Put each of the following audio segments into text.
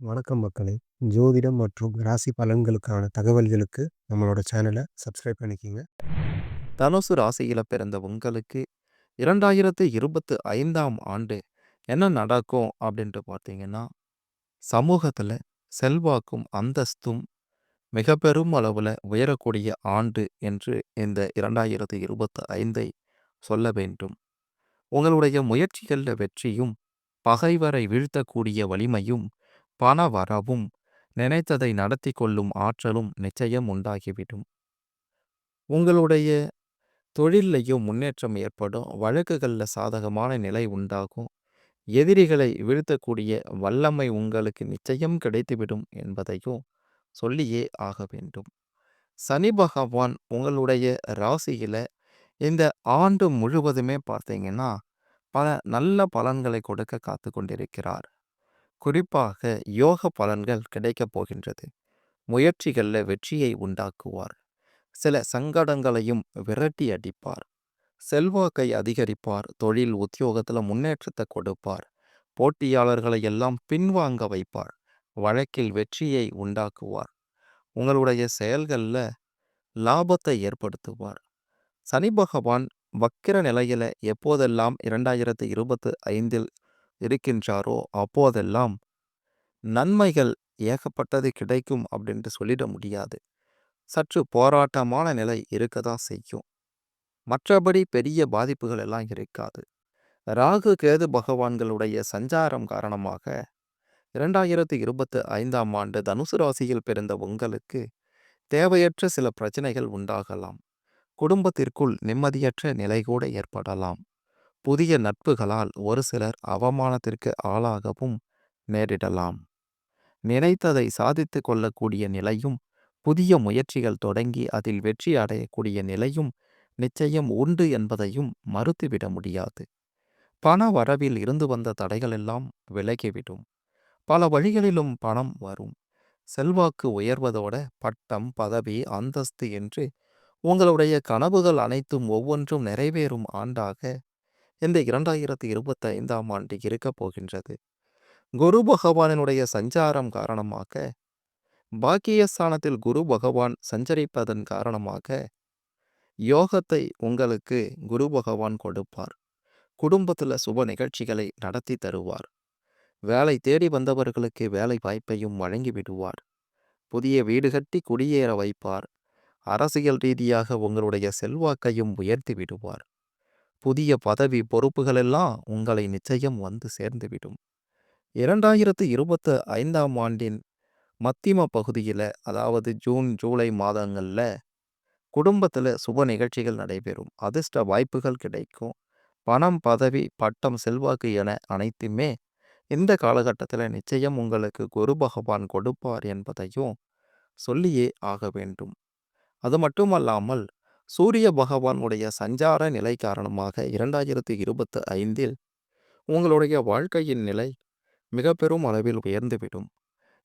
வணக்கம் மக்களே! ஜோதிடம் மற்றும் ராசி பலன்களுக்கான தகவல்களுக்கு நம்மளோட சேனலை சப்ஸ்கிரைப் பண்ணிக்கங்க. தனுசு ராசியில் பிறந்த உங்களுக்கு 2025ஆம் ஆண்டு என்ன நடக்கும் அப்படின்ட்டு பார்த்தீங்கன்னா, சமூகத்தில் செல்வாக்கும், அந்தஸ்தும் மிக பெரும் அளவில் உயரக்கூடிய ஆண்டு என்று இந்த 2025ஐ சொல்ல வேண்டும். உங்களுடைய முயற்சிகளில் வெற்றியும், பகைவரை வீழ்த்தக்கூடிய வலிமையும், பண வரவும், நினைத்ததை நடத்தி கொள்ளும் ஆற்றலும் நிச்சயம் உண்டாகிவிடும். உங்களுடைய தொழில்லையும் முன்னேற்றம் ஏற்படும். வழக்குகளில் சாதகமான நிலை உண்டாகும். எதிரிகளை வீழ்த்தக்கூடிய வல்லமை உங்களுக்கு நிச்சயம் கிடைத்துவிடும் என்பதையும் சொல்லியே ஆக வேண்டும். சனி பகவான் உங்களுடைய ராசியில இந்த ஆண்டு முழுவதுமே பார்த்தீங்கன்னா, பல நல்ல பலன்களை கொடுக்க காத்து கொண்டிருக்கிறார். குறிப்பாக யோக பலன்கள் கிடைக்கப் போகின்றது. முயற்சிகள்ல வெற்றியை உண்டாக்குவார். சில சங்கடங்களையும் விரட்டி அடிப்பார். செல்வாக்கை அதிகரிப்பார். தொழில், உத்தியோகத்துல முன்னேற்றத்தை கொடுப்பார். போட்டியாளர்களை எல்லாம் பின்வாங்க வைப்பார். வழக்கில் வெற்றியை உண்டாக்குவார். உங்களுடைய செயல்கள்ல லாபத்தை ஏற்படுத்துவார். சனி பகவான் வக்கிர நிலையில எப்போதெல்லாம் 2025இல் இருக்கின்றாரோ, அப்போதெல்லாம் நன்மைகள் ஏகப்பட்டது கிடைக்கும் அப்படின்ட்டு சொல்லிட முடியாது. சற்று போராட்டமான நிலை இருக்க தான் செய்யும். மற்றபடி பெரிய பாதிப்புகள் எல்லாம் இருக்காது. ராகு, கேது பகவான்களுடைய சஞ்சாரம் காரணமாக 2025ஆம் ஆண்டு தனுசு ராசியில் பிறந்த உங்களுக்கு தேவையற்ற சில பிரச்சனைகள் உண்டாகலாம். குடும்பத்திற்குள் நிம்மதியற்ற நிலை கூட ஏற்படலாம். புதிய நட்புகளால் ஒரு சிலர் அவமானத்திற்கு ஆளாகவும் நேரிடலாம். நினைத்ததை சாதித்து கொள்ளக்கூடிய நிலையும், புதிய முயற்சிகள் தொடங்கி அதில் வெற்றி அடையக்கூடிய நிலையும் நிச்சயம் உண்டு என்பதையும் மறுத்துவிட முடியாது. பண வரவில் இருந்து வந்த தடைகளெல்லாம் விலகிவிடும். பல வழிகளிலும் பணம் வரும். செல்வாக்கு உயர்வதோட பட்டம், பதவி, அந்தஸ்து என்று உங்களுடைய கனவுகள் அனைத்தும் ஒவ்வொன்றும் நிறைவேறும் ஆண்டாக இந்த 2025ஆம் ஆண்டு இருக்கப் போகின்றது. குரு பகவானினுடைய சஞ்சாரம் காரணமாக பாக்கியஸ்தானத்தில் குரு பகவான் சஞ்சரிப்பதன் காரணமாக யோகத்தை உங்களுக்கு குரு பகவான் கொடுப்பார். குடும்பத்துல சுப நிகழ்ச்சிகளை நடத்தி தருவார். வேலை தேடி வந்தவர்களுக்கு வேலை வாய்ப்பையும் வழங்கி விடுவார். புதிய வீடு கட்டி குடியேற வைப்பார். அரசியல் ரீதியாக உங்களுடைய செல்வாக்கையும் உயர்த்தி விடுவார். புதிய பதவி பொறுப்புகளெல்லாம் உங்களை நிச்சயம் வந்து சேர்ந்துவிடும். 2025ஆம் ஆண்டின் மத்திம பகுதியில அதாவது ஜூன், ஜூலை மாதங்கள்ல குடும்பத்துல சுப நிகழ்ச்சிகள் நடைபெறும். அதிர்ஷ்ட வாய்ப்புகள் கிடைக்கும். பணம், பதவி, பட்டம், செல்வாக்கு என அனைத்துமே இந்த காலகட்டத்துல நிச்சயம் உங்களுக்கு குரு பகவான் கொடுப்பார் என்பதையும் சொல்லியே ஆக வேண்டும். அது மட்டுமல்லாமல் சூரிய பகவானுடைய சஞ்சார நிலை காரணமாக 2025இல் உங்களுடைய வாழ்க்கையின் நிலை மிக பெரும் அளவில் உயர்ந்துவிடும்.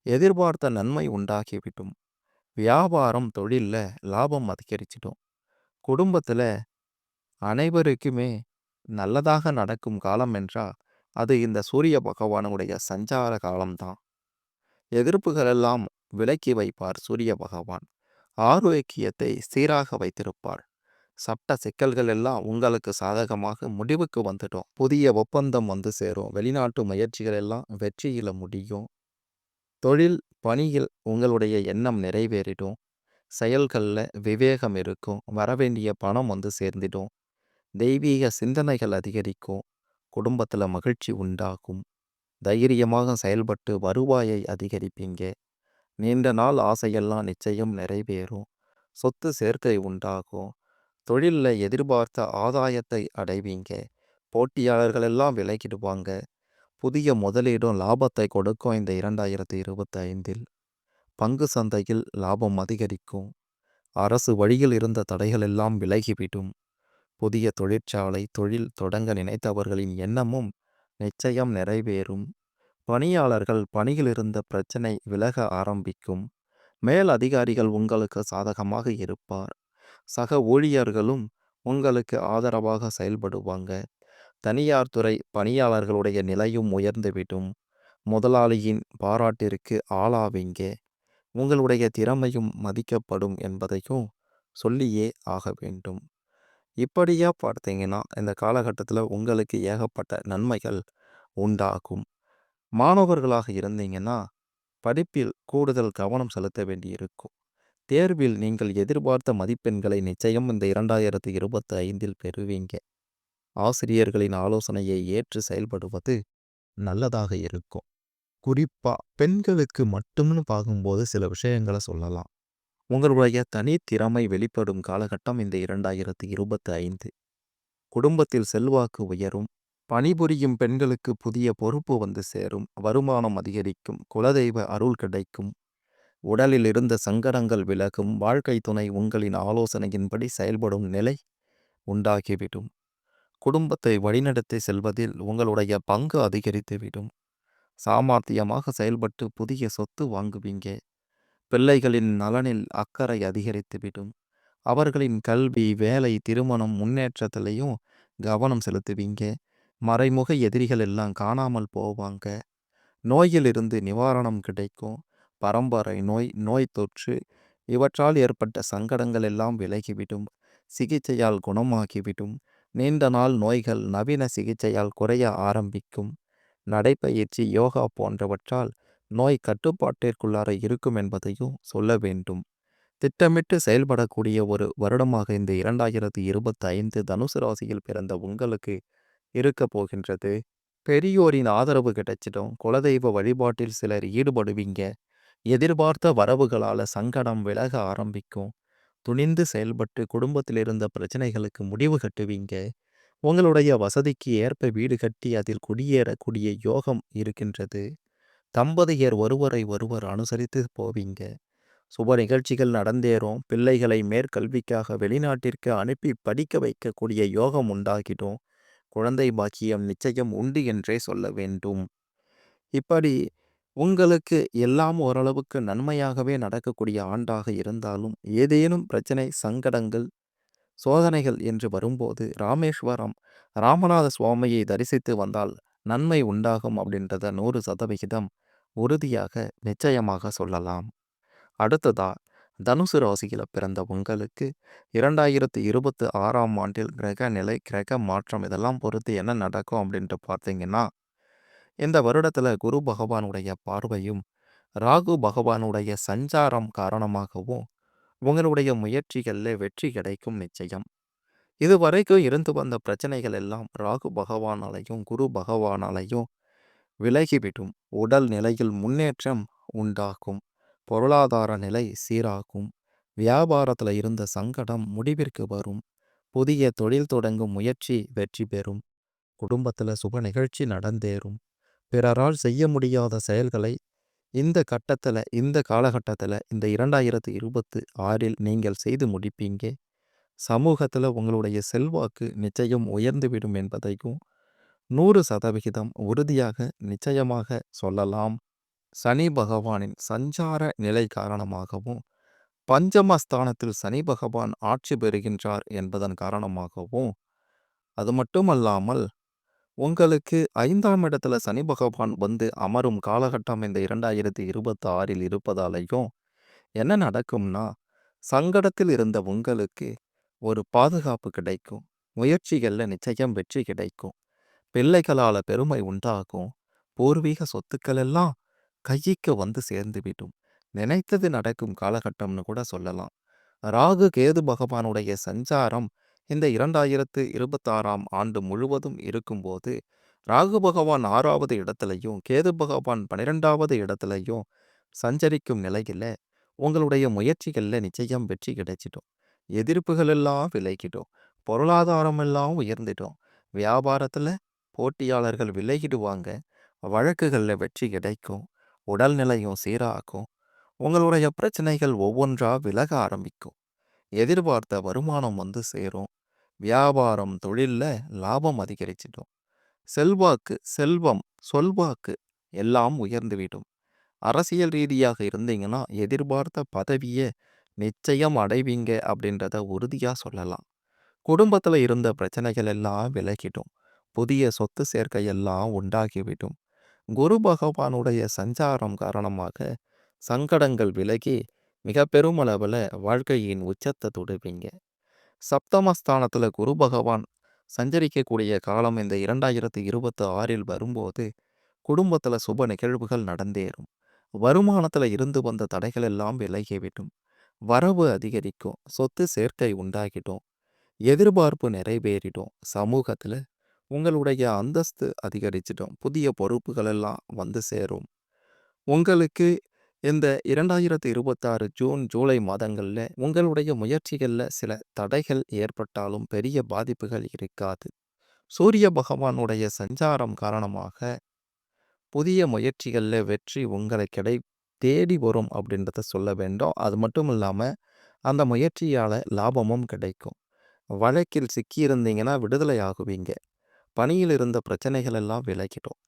எதிர்பார்த்த நன்மை உண்டாகிவிடும். வியாபாரம், தொழில்ல லாபம் அதிகரிச்சிடும். குடும்பத்தில் அனைவருக்குமே நல்லதாக நடக்கும் காலம் என்றால் அது இந்த சூரிய பகவானுடைய சஞ்சார காலம்தான். எதிர்ப்புகளெல்லாம் விலக்கி வைப்பார் சூரிய பகவான். ஆரோக்கியத்தை சீராக வைத்திருப்பார். சட்ட சிக்கல்கள் எல்லாம் உங்களுக்கு சாதகமாக முடிவுக்கு வந்துடும். புதிய ஒப்பந்தம் வந்து சேரும். வெளிநாட்டு முயற்சிகள் எல்லாம் வெற்றியில முடியும். தொழில், பணியில் உங்களுடைய எண்ணம் நிறைவேறிடும். செயல்கள்ல விவேகம் இருக்கும். வரவேண்டிய பணம் வந்து சேர்ந்திடும். தெய்வீக சிந்தனைகள் அதிகரிக்கும். குடும்பத்துல மகிழ்ச்சி உண்டாகும். தைரியமாக செயல்பட்டு வருவாயை அதிகரிப்பீங்க. நீண்ட நாள் ஆசையெல்லாம் நிச்சயம் நிறைவேறும். சொத்து சேர்க்கை உண்டாகும். தொழிலில் எதிர்பார்த்த ஆதாயத்தை அடைவீங்க. போட்டியாளர்கள் எல்லாம் விலகிடுவாங்க. புதிய முதலீடும் லாபத்தை கொடுக்கும் இந்த 2025இல். பங்கு சந்தையில் லாபம் அதிகரிக்கும். அரசு வழியில் இருந்த தடைகள் எல்லாம் விலகிவிடும். புதிய தொழிற்சாலை, தொழில் தொடங்க நினைத்தவர்களின் எண்ணமும் நிச்சயம் நிறைவேறும். பணியாளர்கள் பணியில் இருந்த பிரச்சனை விலக ஆரம்பிக்கும். மேல் அதிகாரிகள் உங்களுக்கு சாதகமாக இருப்பார். சக ஊழியர்களும் உங்களுக்கு ஆதரவாக செயல்படுவாங்க. தனியார் துறை பணியாளர்களுடைய நிலையும் உயர்ந்துவிடும். முதலாளியின் பாராட்டிற்கு ஆளாவீங்க உங்களுடைய திறமையும் மதிக்கப்படும் என்பதையும் சொல்லியே ஆக வேண்டும் இப்படியாக பார்த்தீங்கன்னா இந்த காலகட்டத்தில் உங்களுக்கு ஏகப்பட்ட நன்மைகள் உண்டாகும் மாணவர்களாக இருந்தீங்கன்னா படிப்பில் கூடுதல் கவனம் செலுத்த வேண்டியிருக்கும். தேர்வில் நீங்கள் எதிர்பார்த்த மதிப்பெண்களை நிச்சயம் இந்த இரண்டாயிரத்தி இருபத்தி ஐந்தில் பெறுவீங்க. ஆசிரியர்களின் ஆலோசனையை ஏற்று செயல்படுவது நல்லதாக இருக்கும். குறிப்பா பெண்களுக்கு மட்டும்னு பார்க்கும்போது சில விஷயங்களை சொல்லலாம். உங்களுடைய தனித்திறமை வெளிப்படும் காலகட்டம் இந்த இரண்டாயிரத்தி இருபத்தி ஐந்து குடும்பத்தில் செல்வாக்கு உயரும் பணிபுரியும் பெண்களுக்கு புதிய பொறுப்பு வந்து சேரும். வருமானம் அதிகரிக்கும். குலதெய்வ அருள் கிடைக்கும். உடலில் இருந்த சங்கடங்கள் விலகும். வாழ்க்கை துணை உங்களின் ஆலோசனையின்படி செயல்படும் நிலை உண்டாகிவிடும். குடும்பத்தை வழிநடத்தி செல்வதில் உங்களுடைய பங்கு அதிகரித்துவிடும். சாமர்த்தியமாக செயல்பட்டு புதிய சொத்து வாங்குவீங்க. பிள்ளைகளின் நலனில் அக்கறை அதிகரித்துவிடும். அவர்களின் கல்வி வேலை திருமணம் முன்னேற்றத்திலையும் கவனம் செலுத்துவீங்க. மறைமுக எதிரிகள் எல்லாம் காணாமல் போவாங்க. நோயிலிருந்து நிவாரணம் கிடைக்கும். பரம்பரை நோய் நோய் தொற்று இவற்றால் ஏற்பட்ட சங்கடங்கள் எல்லாம் விலகிவிடும். சிகிச்சையால் குணமாகிவிடும். நீண்ட நாள் நோய்கள் நவீன சிகிச்சையால் குறைய ஆரம்பிக்கும். நடைப்பயிற்சி யோகா போன்றவற்றால் நோய் கட்டுப்பாட்டிற்குள்ளார இருக்கும் என்பதையும் சொல்ல வேண்டும். திட்டமிட்டு செயல்படக்கூடிய ஒரு வருடமாக இந்த இரண்டாயிரத்தி இருபத்தி ஐந்து தனுசு ராசியில் பிறந்த உங்களுக்கு இருக்க போகின்றது. பெரியோரின் ஆதரவு கிடைச்சிடும். குலதெய்வ வழிபாட்டில் சிலர் ஈடுபடுவீங்க. எதிர்பார்த்த வரவுகளால சங்கடம் விலக ஆரம்பிக்கும். துணிந்து செயல்பட்டு குடும்பத்தில் இருந்த பிரச்சனைகளுக்கு முடிவு கட்டுவீங்க. உங்களுடைய வசதிக்கு ஏற்ப வீடு கட்டி அதில் குடியேறக்கூடிய யோகம் இருக்கின்றது. தம்பதியர் ஒருவரை ஒருவர் அனுசரித்து போவீங்க. சுப நிகழ்ச்சிகள் நடந்தேறும். பிள்ளைகளை மேற்கல்விக்காக வெளிநாட்டிற்கு அனுப்பி படிக்க வைக்கக்கூடிய யோகம் உண்டாகிடும். குழந்தை பாக்கியம் நிச்சயம் உண்டு என்றே சொல்ல வேண்டும். இப்படி உங்களுக்கு எல்லாம் ஓரளவுக்கு நன்மையாகவே நடக்கக்கூடிய ஆண்டாக இருந்தாலும் ஏதேனும் பிரச்சனை சங்கடங்கள் சோதனைகள் என்று வரும்போது ராமேஸ்வரம் ராமநாத சுவாமியை தரிசித்து வந்தால் நன்மை உண்டாகும் அப்படின்றத நூறு சதவிகிதம் உறுதியாக நிச்சயமாக சொல்லலாம். அடுத்ததா தனுசு ராசியில் பிறந்த உங்களுக்கு இரண்டாயிரத்தி இருபத்தி ஆறாம் ஆண்டில் கிரக நிலை கிரக மாற்றம் இதெல்லாம் பொறுத்து என்ன நடக்கும் அப்படின்ட்டு பார்த்தீங்கன்னா இந்த வருடத்தில் குரு பகவானுடைய பார்வையும் ராகு பகவானுடைய சஞ்சாரம் காரணமாகவும் உங்களுடைய முயற்சிகளில் வெற்றி கிடைக்கும் நிச்சயம். இதுவரைக்கும் இருந்து வந்த பிரச்சனைகள் எல்லாம் ராகு பகவானாலையும் குரு பகவானாலையும் விலகிவிடும். உடல் நிலையில் முன்னேற்றம் உண்டாகும். பொருளாதார நிலை சீராகும். வியாபாரத்தில் இருந்த சங்கடம் முடிவிற்கு வரும். புதிய தொழில் தொடங்கும் முயற்சி வெற்றி பெறும். குடும்பத்தில் சுப நிகழ்ச்சி நடந்தேறும். பிறரால் செய்ய முடியாத செயல்களை இந்த கட்டத்தில் இந்த காலகட்டத்தில் இந்த இரண்டாயிரத்து இருபத்து ஆறில் நீங்கள் செய்து முடிப்பீங்க. சமூகத்தில் உங்களுடைய செல்வாக்கு நிச்சயம் உயர்ந்துவிடும் என்பதையும் நூறு சதவிகிதம் உறுதியாக நிச்சயமாக சொல்லலாம். சனி பகவானின் சஞ்சார நிலை காரணமாகவும் பஞ்சமஸ்தானத்தில் சனி பகவான் ஆட்சி பெறுகின்றார் என்பதன் காரணமாகவும் அது மட்டுமல்லாமல் உங்களுக்கு ஐந்தாம் இடத்துல சனி பகவான் வந்து அமரும் காலகட்டம் இந்த இரண்டாயிரத்தி இருபத்தி ஆறில் இருப்பதாலையும் என்ன நடக்கும்னா சங்கடத்தில் இருந்த உங்களுக்கு ஒரு பாதுகாப்பு கிடைக்கும் முயற்சிகளில் நிச்சயம் வெற்றி கிடைக்கும் பிள்ளைகளால் பெருமை உண்டாகும் பூர்வீக சொத்துக்கள் எல்லாம் கைக்கு வந்து சேர்ந்து விடும். நினைத்தது நடக்கும் காலகட்டம்னு கூட சொல்லலாம். ராகு கேது பகவானுடைய சஞ்சாரம் இந்த இரண்டாயிரத்து இருபத்தாறாம் ஆண்டு முழுவதும் இருக்கும்போது ராகு பகவான் ஆறாவது இடத்துலையும் கேது பகவான் பன்னிரெண்டாவது இடத்துலையும் சஞ்சரிக்கும் நிலையில் உங்களுடைய முயற்சிகளில் நிச்சயம் வெற்றி கிடைச்சிடும். எதிர்ப்புகள் எல்லாம் விலகிடும். பொருளாதாரம் எல்லாம் உயர்ந்துடும். வியாபாரத்தில் போட்டியாளர்கள் விலகிடுவாங்க. வழக்குகளில் வெற்றி கிடைக்கும். உடல்நிலையும் சீராக்கும் உங்களுடைய பிரச்சனைகள் ஒவ்வொன்றா விலக ஆரம்பிக்கும். எதிர்பார்த்த வருமானம் வந்து சேரும். வியாபாரம் தொழிலில் லாபம் அதிகரிச்சிடும். செல்வாக்கு செல்வம் சொல்வாக்கு எல்லாம் உயர்ந்துவிடும். அரசியல் ரீதியாக இருந்தீங்கன்னா எதிர்பார்த்த பதவியை நிச்சயம் அடைவீங்க அப்படின்றத உறுதியாக சொல்லலாம். குடும்பத்தில் இருந்த பிரச்சனைகள் எல்லாம் விலகிடும். புதிய சொத்து சேர்க்கை எல்லாம் உண்டாகிவிடும். குரு பகவானுடைய சஞ்சாரம் காரணமாக சங்கடங்கள் விலகி மிக பெருமளவில் வாழ்க்கையின் உச்சத்தை தொடுவீங்க. சப்தமஸ்தானத்தில் குரு பகவான் சஞ்சரிக்கக்கூடிய காலம் இந்த இரண்டாயிரத்தி இருபத்தி ஆறில் வரும்போது குடும்பத்தில் சுப நிகழ்வுகள் நடந்தேறும். வருமானத்தில் இருந்து வந்த தடைகள் எல்லாம் விலகிவிடும். வரவு அதிகரிக்கும். சொத்து சேர்க்கை உண்டாகிடும். எதிர்பார்ப்பு நிறைவேறிடும். சமூகத்தில் உங்களுடைய அந்தஸ்து அதிகரிச்சிடும். புதிய பொறுப்புகள் எல்லாம் வந்து சேரும். உங்களுக்கு இந்த இரண்டாயிரத்தி இருபத்தாறு ஜூன் ஜூலை மாதங்களில் உங்களுடைய முயற்சிகளில் சில தடைகள் ஏற்பட்டாலும் பெரிய பாதிப்புகள் இருக்காது. சூரிய பகவானுடைய சஞ்சாரம் காரணமாக புதிய முயற்சிகளில் வெற்றி உங்களை கிடை தேடி வரும் அப்படின்றத சொல்ல வேண்டும். அது மட்டும் இல்லாமல் அந்த முயற்சியால் லாபமும் கிடைக்கும். வழக்கில் சிக்கியிருந்தீங்கன்னா விடுதலை ஆகுவீங்க. பணியில் இருந்த பிரச்சனைகள் எல்லாம் விலகிடும்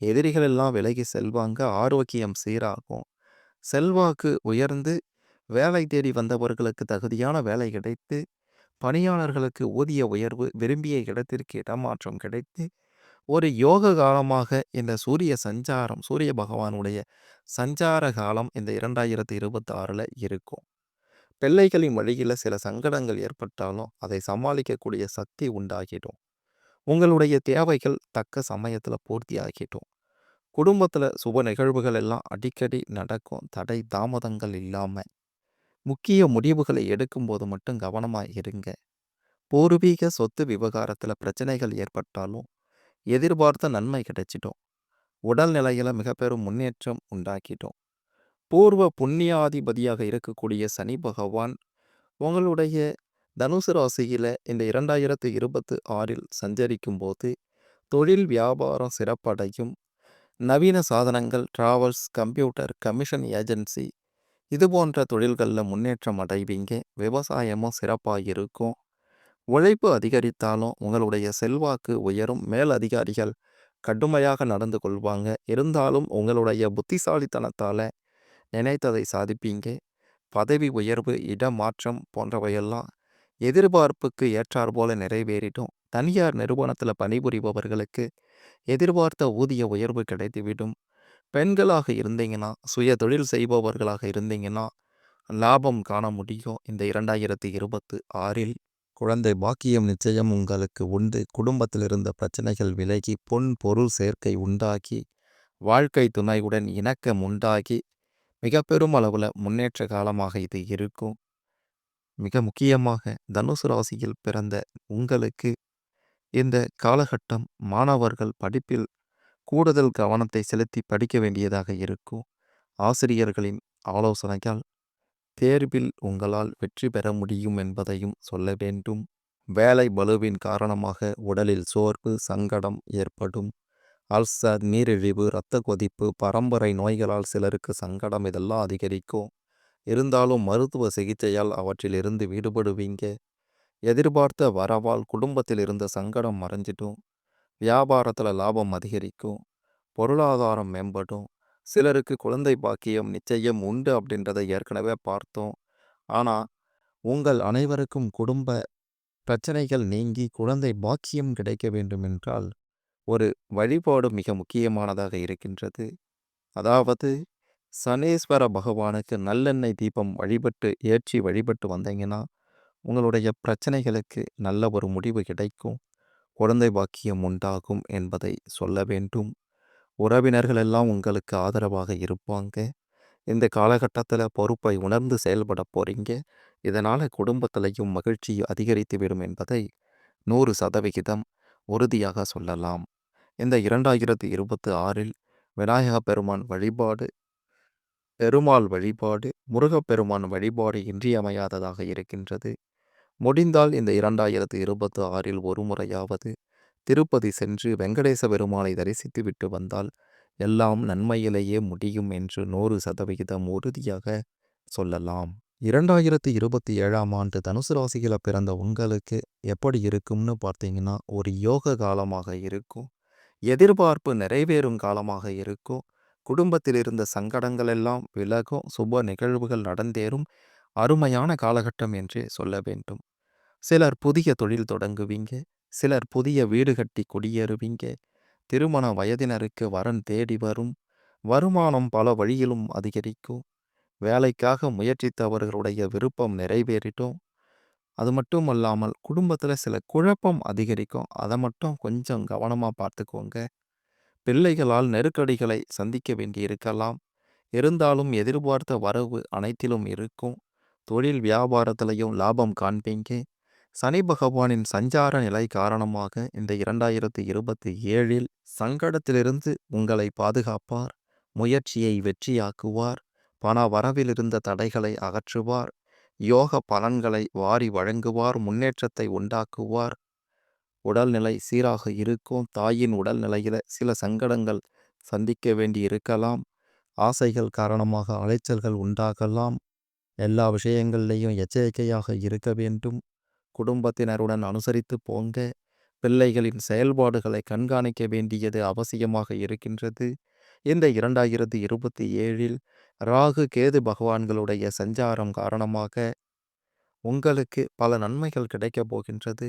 எதிரிகள் எல்லாம் விலகி செல்வாங்க ஆரோக்கியம் சீராகும். செல்வாக்கு உயர்ந்து வேலை தேடி வந்தவர்களுக்கு தகுதியான வேலை கிடைத்து பணியாளர்களுக்கு ஊதிய உயர்வு விரும்பிய இடத்திற்கு இடமாற்றம் கிடைத்து ஒரு யோக காலமாக இந்த சூரிய சஞ்சாரம் சூரிய பகவானுடைய சஞ்சார காலம் இந்த இரண்டாயிரத்தி இருபத்தி ஆறில் இருக்கும். பிள்ளைகளின் வழியில் சில சங்கடங்கள் ஏற்பட்டாலும் அதை சமாளிக்கக்கூடிய சக்தி உண்டாகிடும். உங்களுடைய தேவைகள் தக்க சமயத்தில் பூர்த்தி ஆகிட்டோம். குடும்பத்தில் சுப நிகழ்வுகள் எல்லாம் அடிக்கடி நடக்கும். தடை தாமதங்கள் இல்லாமல் முக்கிய முடிவுகளை எடுக்கும்போது மட்டும் கவனமாக இருங்க. பூர்வீக சொத்து விவகாரத்தில் பிரச்சனைகள் ஏற்பட்டாலும் எதிர்பார்த்த நன்மை கிடைச்சிட்டோம் உடல்நிலையில் மிக பெரும் முன்னேற்றம் உண்டாக்கிட்டோம் பூர்வ புண்ணியாதிபதியாக இருக்கக்கூடிய சனி பகவான் உங்களுடைய தனுசு ராசியில் இந்த இரண்டாயிரத்து இருபத்து ஆறில் சஞ்சரிக்கும் போது தொழில் வியாபாரம் சிறப்படையும். நவீன சாதனங்கள் டிராவல்ஸ் கம்ப்யூட்டர் கமிஷன் ஏஜென்சி இது போன்ற தொழில்களில் முன்னேற்றம் அடைவீங்க. விவசாயமும் சிறப்பாக இருக்கும். உழைப்பு அதிகரித்தாலும் உங்களுடைய செல்வாக்கு உயரும். மேல் அதிகாரிகள் கடுமையாக நடந்து கொள்வாங்க. இருந்தாலும் உங்களுடைய புத்திசாலித்தனத்தால் நினைத்ததை சாதிப்பீங்க. பதவி உயர்வு இடமாற்றம் போன்றவையெல்லாம் எதிர்பார்ப்புக்கு ஏற்றார் போல நிறைவேறிட்டும் தனியார் நிறுவனத்தில் பணிபுரிபவர்களுக்கு எதிர்பார்த்த ஊதிய உயர்வு கிடைத்துவிடும். பெண்களாக இருந்தீங்கன்னா சுய தொழில் செய்பவர்களாக இருந்தீங்கன்னா லாபம் காண முடியும். இந்த இரண்டாயிரத்தி இருபத்து ஆறில் குழந்தை பாக்கியம் நிச்சயம் உங்களுக்கு உண்டு. குடும்பத்தில் இருந்த பிரச்சனைகள் விலகி பொன் பொருள் சேர்க்கை உண்டாகி வாழ்க்கை துணையுடன் இணக்கம் உண்டாகி மிக பெரும் அளவில் முன்னேற்ற காலமாக இது இருக்கும். மிக முக்கியமாக தனுசு ராசியில் பிறந்த உங்களுக்கு இந்த காலகட்டம் மாணவர்கள் படிப்பில் கூடுதல் கவனத்தை செலுத்தி படிக்க வேண்டியதாக இருக்கும். ஆசிரியர்களின் ஆலோசனையால் தேர்வில் உங்களால் வெற்றி பெற முடியும் என்பதையும் சொல்ல வேண்டும். வேலை பலுவின் காரணமாக உடலில் சோர்வு சங்கடம் ஏற்படும். அல்சர் நீரிழிவு இரத்த கொதிப்பு பரம்பரை நோய்களால் சிலருக்கு சங்கடம் இதெல்லாம் அதிகரிக்கும். இருந்தாலும் மருத்துவ சிகிச்சையால் அவற்றிலிருந்து விடுபடுவீங்க. எதிர்பார்த்த வரவால் குடும்பத்தில் இருந்த சங்கடம் மறைஞ்சிட்டும் வியாபாரத்தில் லாபம் அதிகரிக்கும். பொருளாதாரம் மேம்படும். சிலருக்கு குழந்தை பாக்கியம் நிச்சயம் உண்டு அப்படின்றத ஏற்கனவே பார்த்தோம். ஆனால் உங்கள் அனைவருக்கும் குடும்ப பிரச்சனைகள் நீங்கி குழந்தை பாக்கியம் கிடைக்க வேண்டும் என்றால் ஒரு வழிபாடு மிக முக்கியமானதாக இருக்கின்றது. அதாவது சனீஸ்வர பகவானுக்கு நல்லெண்ணெய் தீபம் வழிபட்டு ஏற்றி வழிபட்டு வந்தீங்கன்னா உங்களுடைய பிரச்சனைகளுக்கு நல்ல ஒரு முடிவு கிடைக்கும். குழந்தை பாக்கியம் உண்டாகும் என்பதை சொல்ல வேண்டும். உறவினர்கள் எல்லாம் உங்களுக்கு ஆதரவாக இருப்பாங்க. இந்த காலகட்டத்தில் பொறுப்பை உணர்ந்து செயல்பட போகிறீங்க இதனால் குடும்பத்திலையும் மகிழ்ச்சி அதிகரித்து விடும் என்பதை நூறு சதவிகிதம் உறுதியாக சொல்லலாம். இந்த இரண்டாயிரத்தி இருபத்தி ஆறில் விநாயக பெருமான் வழிபாடு பெருமாள் வழிபாடு முருகப்பெருமான் வழிபாடு இன்றியமையாததாக இருக்கின்றது. முடிந்தால் இந்த இரண்டாயிரத்து இருபத்தி ஆறில் ஒரு முறையாவது திருப்பதி சென்று வெங்கடேச பெருமானை தரிசித்து விட்டு வந்தால் எல்லாம் நன்மையிலேயே முடியும் என்று நூறு சதவிகிதம் உறுதியாக சொல்லலாம். இரண்டாயிரத்தி இருபத்தி ஏழாம் ஆண்டு தனுசு ராசியில் பிறந்த உங்களுக்கு எப்படி இருக்கும்னு பார்த்தீங்கன்னா ஒரு யோக காலமாக இருக்கும் எதிர்பார்ப்பு நிறைவேறும் காலமாக இருக்கும் குடும்பத்தில் இருந்த சங்கடங்கள் எல்லாம் விலகும் சுப நிகழ்வுகள் நடந்தேறும் அருமையான காலகட்டம் என்றே சொல்ல வேண்டும். சிலர் புதிய தொழில் தொடங்குவீங்க சிலர் புதிய வீடு கட்டி குடியேறுவீங்க திருமண வயதினருக்கு வரன் தேடி வரும் வருமானம் பல வழியிலும் அதிகரிக்கும் வேலைக்காக முயற்சித்தவர்களுடைய விருப்பம் நிறைவேறிட்டும். அது மட்டும் அல்லாமல் குடும்பத்தில் சில குழப்பம் அதிகரிக்கும் அதை மட்டும் கொஞ்சம் கவனமாக பார்த்துக்கோங்க. பிள்ளைகளால் நெருக்கடிகளை சந்திக்க வேண்டியிருக்கலாம் இருந்தாலும் எதிர்பார்த்த வரவு அனைத்திலும் இருக்கும். தொழில் வியாபாரத்திலையும் லாபம் காண்பீங்க. சனி பகவானின் சஞ்சார நிலை காரணமாக இந்த இரண்டாயிரத்தி இருபத்தி ஏழில் சங்கடத்திலிருந்து உங்களை பாதுகாப்பார். முயற்சியை வெற்றியாக்குவார். பண வரவிலிருந்த தடைகளை அகற்றுவார். யோக பலன்களை வாரி வழங்குவார். முன்னேற்றத்தை உண்டாக்குவார். உடல்நிலை சீராக இருக்கும். தாயின் உடல்நிலையில சில சங்கடங்கள் சந்திக்க வேண்டி இருக்கலாம். ஆசைகள் காரணமாக அலைச்சல்கள் உண்டாகலாம். எல்லா விஷயங்கள்லையும் எச்சரிக்கையாக இருக்க வேண்டும். குடும்பத்தினருடன் அனுசரித்து போங்க. பிள்ளைகளின் செயல்பாடுகளை கண்காணிக்க வேண்டியது அவசியமாக இருக்கின்றது. இந்த இரண்டாயிரத்தி இருபத்தி ஏழில் ராகு கேது பகவான்களுடைய சஞ்சாரம் காரணமாக உங்களுக்கு பல நன்மைகள் கிடைக்கப் போகின்றது.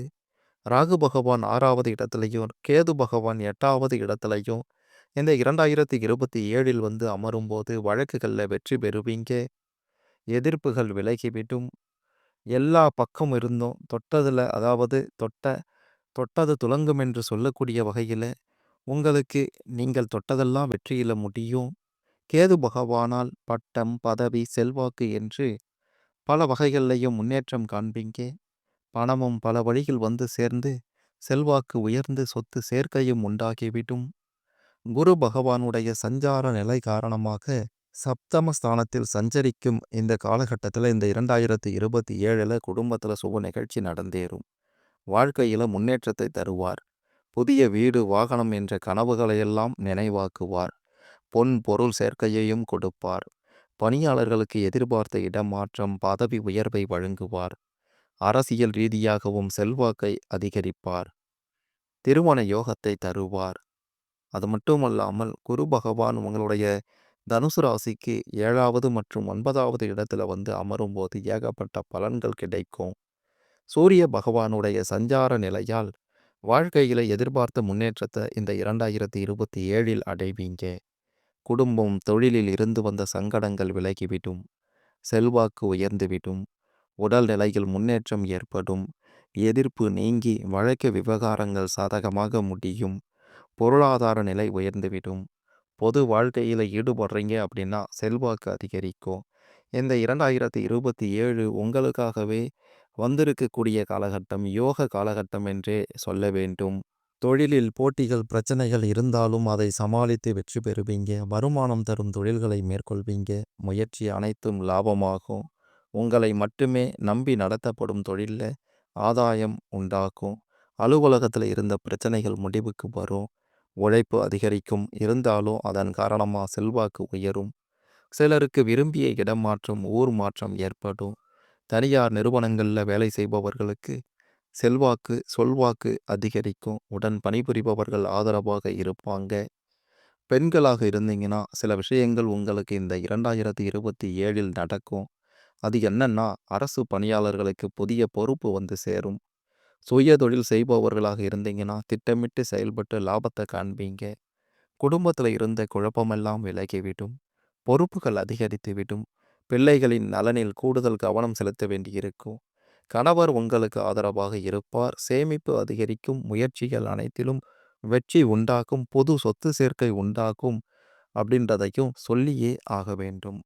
ராகு பகவான் ஆறாவது இடத்துலையும் கேது பகவான் எட்டாவது இடத்துலையும் இந்த இரண்டாயிரத்தி இருபத்தி ஏழில் வந்து அமரும்போது வழக்குகளில் வெற்றி பெறுவீங்க. எதிர்ப்புகள் விலகிவிடும். எல்லா பக்கம் இருந்தும் தொட்டதில் அதாவது தொட்ட தொட்டது துலங்கும் என்று சொல்லக்கூடிய வகையில் உங்களுக்கு நீங்கள் தொட்டதெல்லாம் வெற்றியில முடியும். கேது பகவானால் பட்டம் பதவி செல்வாக்கு என்று பல வகைகள்லையும் முன்னேற்றம் காண்பீங்க. பணமும் பல வழிகள் வந்து சேர்ந்து செல்வாக்கு உயர்ந்து சொத்து சேர்க்கையும் உண்டாகிவிடும். குரு பகவானுடைய சஞ்சார நிலை காரணமாக சப்தம ஸ்தானத்தில் சஞ்சரிக்கும் இந்த காலகட்டத்தில் இந்த இரண்டாயிரத்தி இருபத்தி ஏழில் குடும்பத்தில் சுப நிகழ்ச்சி நடந்தேறும். வாழ்க்கையில் முன்னேற்றத்தை தருவார். புதிய வீடு வாகனம் என்ற கனவுகளையெல்லாம் நினைவாக்குவார். பொன் பொருள் சேர்க்கையையும் கொடுப்பார். பணியாளர்களுக்கு எதிர்பார்த்த இடமாற்றம் பதவி உயர்வை வழங்குவார். அரசியல் ரீதியாகவும் செல்வாக்கை அதிகரிப்பார். திருமண யோகத்தை தருவார். அது மட்டுமல்லாமல் குரு பகவான் உங்களுடைய தனுசு ராசிக்கு ஏழாவது மற்றும் ஒன்பதாவது இடத்துல வந்து அமரும்போது ஏகப்பட்ட பலன்கள் கிடைக்கும். சூரிய பகவானுடைய சஞ்சார நிலையால் வாழ்க்கையில் எதிர்பார்த்த முன்னேற்றத்தை இந்த இரண்டாயிரத்தி இருபத்தி ஏழில் அடைவீங்க. குடும்பம் தொழிலில் இருந்து வந்த சங்கடங்கள் விலகிவிடும். செல்வாக்கு உயர்ந்துவிடும். உடல் நிலையில் முன்னேற்றம் ஏற்படும். எதிர்ப்பு நீங்கி வழக்கு விவகாரங்கள் சாதகமாக முடியும். பொருளாதார நிலை உயர்ந்துவிடும். பொது வாழ்க்கையில் ஈடுபடுறீங்க அப்படின்னா செல்வாக்கு அதிகரிக்கும். இந்த இரண்டாயிரத்தி இருபத்தி ஏழு உங்களுக்காகவே வந்திருக்கக்கூடிய காலகட்டம் யோக காலகட்டம் என்றே சொல்ல வேண்டும். தொழிலில் போட்டிகள் பிரச்சனைகள் இருந்தாலும் அதை சமாளித்து வெற்றி பெறுவீங்க. வருமானம் தரும் தொழில்களை மேற்கொள்வீங்க. முயற்சி அனைத்தும் லாபமாகும். உங்களை மட்டுமே நம்பி நடத்தப்படும் தொழிலில் ஆதாயம் உண்டாக்கும். அலுவலகத்தில் இருந்த பிரச்சனைகள் முடிவுக்கு வரும். உழைப்பு அதிகரிக்கும். இருந்தாலும் அதன் காரணமாக செல்வாக்கு உயரும். சிலருக்கு விரும்பிய இடம் மாற்றம் ஊர் மாற்றம் ஏற்படும். தனியார் நிறுவனங்களில் வேலை செய்பவர்களுக்கு செல்வாக்கு சொல்வாக்கு அதிகரிக்கும். உடன் பணிபுரிபவர்கள் ஆதரவாக இருப்பாங்க. பெண்களாக இருந்தீங்கன்னா சில விஷயங்கள் உங்களுக்கு இந்த இரண்டாயிரத்தி இருபத்தி ஏழில் நடக்கும். அது என்னன்னா அரசு பணியாளர்களுக்கு புதிய பொறுப்பு வந்து சேரும். சுய தொழில் செய்பவர்களாக இருந்தீங்கன்னா திட்டமிட்டு செயல்பட்டு லாபத்தை காண்பீங்க. குடும்பத்தில் இருந்த குழப்பமெல்லாம் விலகிவிடும் பொறுப்புகள் அதிகரித்துவிடும் பிள்ளைகளின் நலனில் கூடுதல் கவனம் செலுத்த வேண்டியிருக்கும் கணவர் உங்களுக்கு ஆதரவாக இருப்பார். சேமிப்பு அதிகரிக்கும். முயற்சிகள் அனைத்திலும் வெற்றி உண்டாக்கும் பொது சொத்து சேர்க்கை உண்டாக்கும் அப்படின்றதையும் சொல்லியே ஆக வேண்டும்.